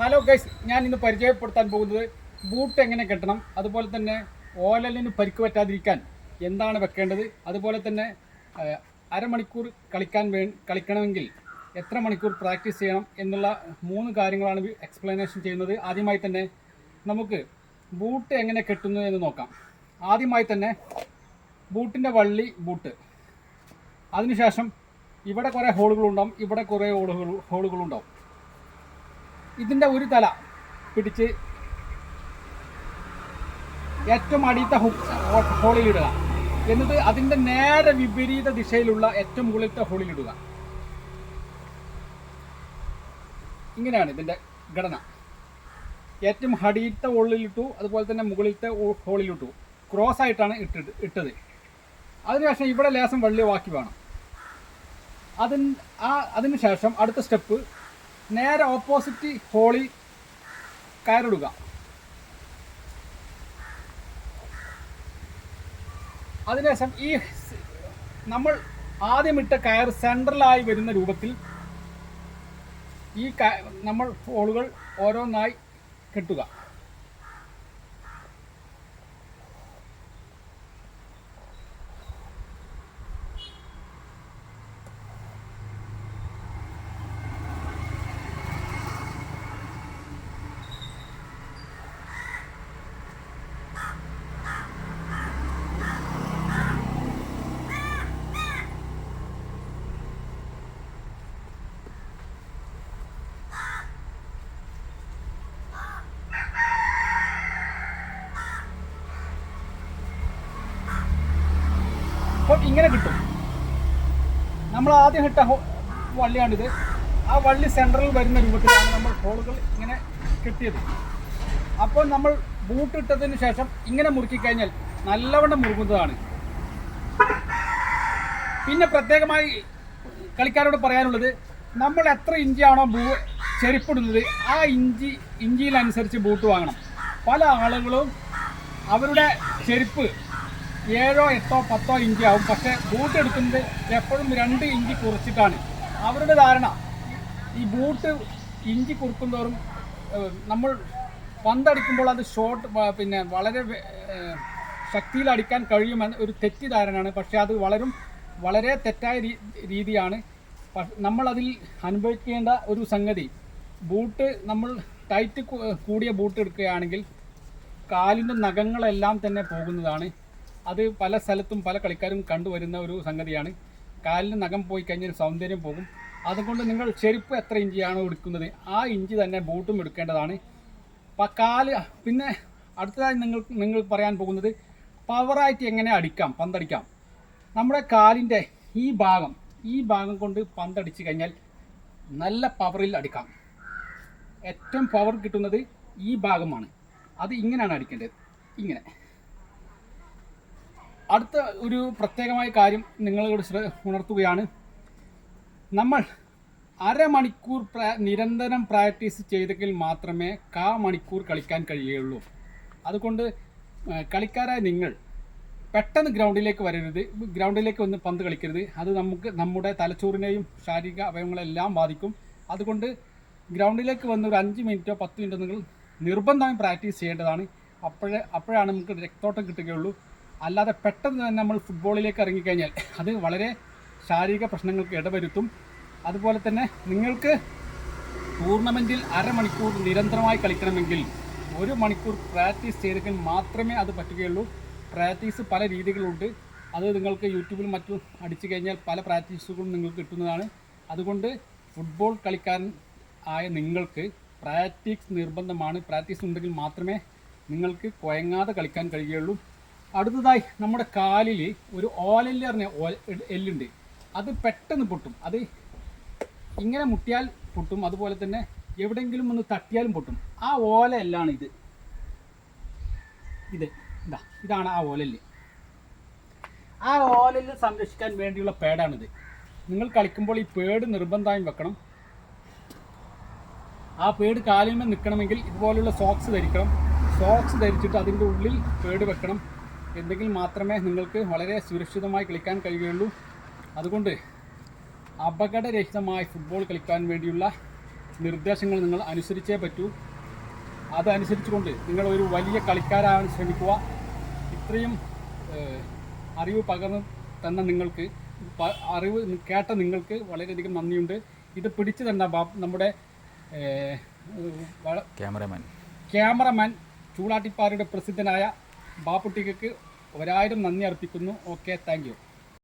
Hello guys ഞാൻ ഇന്ന് പരിചയപ്പെടുത്താൻ പോകുന്നത് ബൂട്ട് എങ്ങനെ കെട്ടണം അതുപോലെ തന്നെ ഓലലിന് പരിക്ക് പറ്റാതിരിക്കാൻ എന്താണ് വെക്കേണ്ടത് അതുപോലെ തന്നെ അരമണിക്കൂർ കളിക്കാൻ വേ കളിക്കണമെങ്കിൽ എത്ര മണിക്കൂർ പ്രാക്ടീസ് ചെയ്യണം എന്നുള്ള മൂന്ന് കാര്യങ്ങളാണ് എക്സ്പ്ലനേഷൻ ചെയ്യുന്നത്. ആദ്യമായി തന്നെ നമുക്ക് ബൂട്ട് എങ്ങനെ കെട്ടുന്നു എന്ന് നോക്കാം. ആദ്യമായി തന്നെ ബൂട്ടിന്റെ വള്ളി ബൂട്ട്. അതിനുശേഷം ഇവിടെ കുറേ ഹോളുകളുണ്ടാവും ഇവിടെ കുറേ ഹോളുകൾ ഹോളുകളുണ്ടാവും ഇതിന്റെ ഒരു തല പിടിച്ച് ഏറ്റവും അടിയത്തെ ഹോളിലിടുക. എന്നിട്ട് അതിന്റെ നേരെ വിപരീത ദിശയിലുള്ള ഏറ്റവും മുകളിലത്തെ ഹോളിലിടുക. ഇങ്ങനെയാണ് ഇതിന്റെ ഘടന. ഏറ്റവും അടിയിലത്തെ ഹോളിലിട്ടു അതുപോലെ തന്നെ മുകളിലത്തെ ഹോളിലിട്ടു. ക്രോസ് ആയിട്ടാണ് ഇട്ടിട്ട് ഇട്ടത്. അതിനുശേഷം ഇവിടെ ലേസം വെള്ളി വാക്കി വേണം അതിന് ആ അതിനുശേഷം അടുത്ത സ്റ്റെപ്പ് നേരെ ഓപ്പോസിറ്റ് ഹോളി കയറിടുക. അതിനുശേഷം ഈ നമ്മൾ ആദ്യമിട്ട കയർ സെൻട്രലായി വരുന്ന രൂപത്തിൽ ഈ നമ്മൾ ഹോളുകൾ ഓരോന്നായി കെട്ടുക. അപ്പോൾ ഇങ്ങനെ കിട്ടും. നമ്മൾ ആദ്യം ഇട്ട വള്ളിയാണിത്. ആ വള്ളി സെൻട്രൽ വരുന്ന രൂപത്തിലാണ് നമ്മൾ ഹോളുകൾ ഇങ്ങനെ കെട്ടിയത്. അപ്പോൾ നമ്മൾ ബൂട്ട് ഇട്ടതിന് ശേഷം ഇങ്ങനെ മുറുക്കി കഴിഞ്ഞാൽ നല്ലവണ്ണം മുറുകുന്നതാണ്. പിന്നെ പ്രത്യേകമായി കളിക്കാരോട് പറയാനുള്ളത് നമ്മൾ എത്ര ഇഞ്ചിയാണോ ബൂ ചെരുപ്പിടുന്നത് ആ ഇഞ്ചി ഇഞ്ചിയിലനുസരിച്ച് ബൂട്ട് വാങ്ങണം. പല ആളുകളും അവരുടെ ചെരുപ്പ് ഏഴോ എട്ടോ പത്തോ ഇഞ്ചി ആവും പക്ഷേ ബൂട്ട് എടുക്കുന്നത് എപ്പോഴും രണ്ട് ഇഞ്ചി കുറച്ചിട്ടാണ്. അവരുടെ ധാരണ ഈ ബൂട്ട് ഇഞ്ചി കുറുക്കുന്തോറും നമ്മൾ പന്തടിക്കുമ്പോൾ അത് ഷോർട്ട് പിന്നെ വളരെ ശക്തിയിൽ അടിക്കാൻ കഴിയുമെന്ന് ഒരു തെറ്റിദ്ധാരണയാണ്. പക്ഷേ അത് വളരും വളരെ തെറ്റായ രീതിയാണ്. നമ്മളതിൽ അനുഭവിക്കേണ്ട ഒരു സംഗതി ബൂട്ട് നമ്മൾ ടൈറ്റ് കൂടിയ ബൂട്ട് എടുക്കുകയാണെങ്കിൽ കാലിന്റെ നഖങ്ങളെല്ലാം തന്നെ പോകുന്നതാണ്. അത് പല സ്ഥലത്തും പല കളിക്കാരും കണ്ടുവരുന്ന ഒരു സംഗതിയാണ്. കാലിന് നഖം പോയി കഴിഞ്ഞാൽ സൗന്ദര്യം പോകും. അതുകൊണ്ട് നിങ്ങൾ ചെരുപ്പ് എത്ര ഇഞ്ചിയാണോ എടുക്കുന്നത് ആ ഇഞ്ചി തന്നെ ബൂട്ടും എടുക്കേണ്ടതാണ്. അപ്പം കാൽ പിന്നെ അടുത്തതായി നിങ്ങൾ നിങ്ങൾ പറയാൻ പോകുന്നത് പവറായിട്ട് എങ്ങനെ അടിക്കാം പന്തടിക്കാം. നമ്മുടെ കാലിന്റെ ഈ ഭാഗം ഈ ഭാഗം കൊണ്ട് പന്തടിച്ച് കഴിഞ്ഞാൽ നല്ല പവറിൽ അടിക്കാം. ഏറ്റവും പവർ കിട്ടുന്നത് ഈ ഭാഗമാണ്. അത് ഇങ്ങനെയാണ് അടിക്കേണ്ടത്. ഇങ്ങനെ. അടുത്ത ഒരു പ്രത്യേകമായ കാര്യം നിങ്ങളോട് ഉണർത്തുകയാണ്. നമ്മൾ അരമണിക്കൂർ പ്രാ നിരന്തരം പ്രാക്ടീസ് ചെയ്തെങ്കിൽ മാത്രമേ കാ മണിക്കൂർ കളിക്കാൻ കഴിയുകയുള്ളൂ. അതുകൊണ്ട് കളിക്കാരായ നിങ്ങൾ പെട്ടെന്ന് ഗ്രൗണ്ടിലേക്ക് വരരുത്. ഗ്രൗണ്ടിലേക്ക് വന്ന് പന്ത് കളിക്കരുത്. അത് നമുക്ക് നമ്മുടെ തലച്ചോറിനെയും ശാരീരിക അവയവങ്ങളെല്ലാം ബാധിക്കും. അതുകൊണ്ട് ഗ്രൗണ്ടിലേക്ക് വന്ന് ഒരു അഞ്ച് മിനിറ്റോ പത്ത് മിനിറ്റോ നിങ്ങൾ നിർബന്ധമായും പ്രാക്ടീസ് ചെയ്യേണ്ടതാണ്. അപ്പോഴേ അപ്പോഴാണ് നമുക്ക് രക്തോട്ടം കിട്ടുകയുള്ളൂ. അല്ലാതെ പെട്ടെന്ന് തന്നെ നമ്മൾ ഫുട്ബോളിലേക്ക് ഇറങ്ങിക്കഴിഞ്ഞാൽ അത് വളരെ ശാരീരിക പ്രശ്നങ്ങൾക്ക് ഇടവരുത്തും. അതുപോലെ തന്നെ നിങ്ങൾക്ക് ടൂർണമെന്റിൽ അരമണിക്കൂർ നിരന്തരമായി കളിക്കണമെങ്കിൽ ഒരു മണിക്കൂർ പ്രാക്ടീസ് ചെയ്തെങ്കിൽ മാത്രമേ അത് പറ്റുകയുള്ളൂ. പ്രാക്ടീസ് പല രീതികളുണ്ട്. അത് നിങ്ങൾക്ക് യൂട്യൂബിൽ മറ്റും അടിച്ചു കഴിഞ്ഞാൽ പല പ്രാക്ടീസുകളും നിങ്ങൾക്ക് കിട്ടുന്നതാണ്. അതുകൊണ്ട് ഫുട്ബോൾ കളിക്കാൻ ആയ നിങ്ങൾക്ക് പ്രാക്ടീസ് നിർബന്ധമാണ്. പ്രാക്ടീസ് ഉണ്ടെങ്കിൽ മാത്രമേ നിങ്ങൾക്ക് കുഴങ്ങാതെ കളിക്കാൻ കഴിയുകയുള്ളൂ. അടുത്തതായി നമ്മുടെ കാലിൽ ഒരു ഓലെല്ല് പറഞ്ഞ എല്ലുണ്ട്. അത് പെട്ടെന്ന് പൊട്ടും. അത് ഇങ്ങനെ മുട്ടിയാൽ പൊട്ടും. അതുപോലെ തന്നെ എവിടെയെങ്കിലും ഒന്ന് തട്ടിയാലും പൊട്ടും. ആ ഓല എല്ലാണ് ഇത്. ഇത് ഇതാ ഇതാണ് ആ ഓലല്. ആ ഓലല് സംരക്ഷിക്കാൻ വേണ്ടിയുള്ള പേടാണിത്. നിങ്ങൾ കളിക്കുമ്പോൾ ഈ പേട് നിർബന്ധമായും വെക്കണം. ആ പേട് കാലിന്മേൽ നിൽക്കണമെങ്കിൽ ഇതുപോലുള്ള സോക്സ് ധരിക്കണം. സോക്സ് ധരിച്ചിട്ട് അതിന്റെ ഉള്ളിൽ പേട് വെക്കണം. എന്തെങ്കിൽ മാത്രമേ നിങ്ങൾക്ക് വളരെ സുരക്ഷിതമായി കളിക്കാൻ കഴിയുകയുള്ളൂ. അതുകൊണ്ട് അപകടരഹിതമായി ഫുട്ബോൾ കളിക്കാൻ വേണ്ടിയുള്ള നിർദ്ദേശങ്ങൾ നിങ്ങൾ അനുസരിച്ചേ പറ്റൂ. അതനുസരിച്ചുകൊണ്ട് നിങ്ങൾ ഒരു വലിയ കളിക്കാരാകാൻ ശ്രമിക്കുക. ഇത്രയും അറിവ് പകർന്നു തന്ന നിങ്ങൾക്ക് അറിവ് കേട്ട നിങ്ങൾക്ക് വളരെയധികം നന്ദിയുണ്ട്. ഇത് പിടിച്ചു തന്ന നമ്മുടെ ക്യാമറമാൻ. ക്യാമറമാൻ ചൂളാട്ടിപ്പാറയുടെ പ്രസിദ്ധനായ ബാപ്പുട്ടിക്ക് ഒരായിരം നന്ദി അർപ്പിക്കുന്നു. Okay thank